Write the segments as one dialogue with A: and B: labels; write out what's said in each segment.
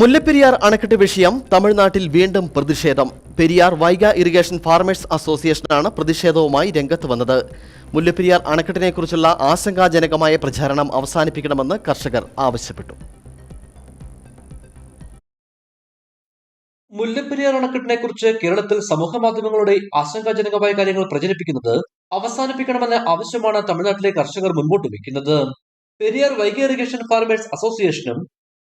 A: മുല്ലപ്പെരിയാർ അണക്കെട്ട് വിഷയം തമിഴ്നാട്ടിൽ വീണ്ടും പ്രതിഷേധം. പെരിയാർ വൈഗ ഇറിഗേഷൻ ഫാർമേഴ്സ് അസോസിയേഷനാണ് പ്രതിഷേധവുമായി രംഗത്ത് വന്നത്. മുല്ലപ്പെരിയാർ അണക്കെട്ടിനെക്കുറിച്ചുള്ള ആശങ്കാജനകമായ പ്രചാരണം അവസാനിപ്പിക്കണമെന്ന് കർഷകർ ആവശ്യപ്പെട്ടു.
B: മുല്ലപ്പെരിയാർ അണക്കെട്ടിനെ കുറിച്ച് കേരളത്തിൽ സമൂഹ മാധ്യമങ്ങളുടെ ആശങ്കാജനകമായ കാര്യങ്ങൾ പ്രചരിപ്പിക്കുന്നത് അവസാനിപ്പിക്കണമെന്ന ആവശ്യമാണ് തമിഴ്നാട്ടിലെ കർഷകർ മുൻപോട്ട് വയ്ക്കുന്നത്. പെരിയാർ വൈഗ ഇറിഗേഷൻ ഫാർമേഴ്സ് അസോസിയേഷനും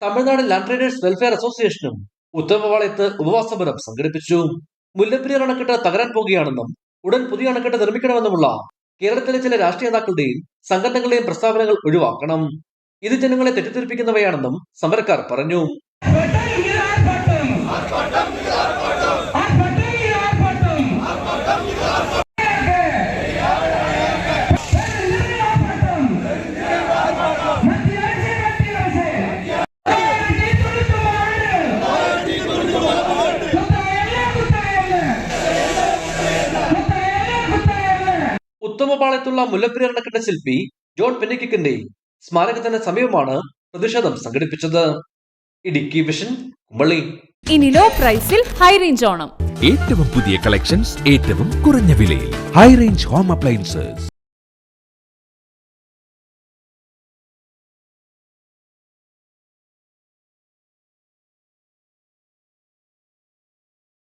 B: തമിഴ്നാട് ലാൻഡ് ട്രേഡേഴ്സ് വെൽഫെയർ അസോസിയേഷനും ഉത്തമപാളയത്ത് ഉപവാസ സംഘടിപ്പിച്ചു. മുല്ലപ്പെരിയാർ അണക്കെട്ട് തകരാൻ പോകുകയാണെന്നും ഉടൻ പുതിയ അണക്കെട്ട് നിർമ്മിക്കണമെന്നുമുള്ള കേരളത്തിലെ ചില രാഷ്ട്രീയ നേതാക്കളുടെയും സംഘടനകളുടെയും പ്രസ്താവനകൾ ഒഴിവാക്കണം. ഇത് ജനങ്ങളെ തെറ്റിദ്ധരിപ്പിക്കുന്നവയാണെന്നും സമരക്കാർ പറഞ്ഞു. ഉത്തമപാളയത്തുള്ള മുല്ലപ്പെരിയാർ അണക്കെട്ട് ശില്പി ജോൺ പെന്നിക്കിന്റെ സ്മാരകത്തിന് സമീപമാണ് പ്രതിഷേധം സംഘടിപ്പിച്ചത്. ഇടുക്കി വിഷൻ കുമ്പളി.
C: ഇനി ലോ പ്രൈസിൽ ഹൈ റേഞ്ച് ഓണം.
D: ഏറ്റവും പുതിയ കളക്ഷൻസ് ഏറ്റവും കുറഞ്ഞ വിലയിൽ. High range home appliances.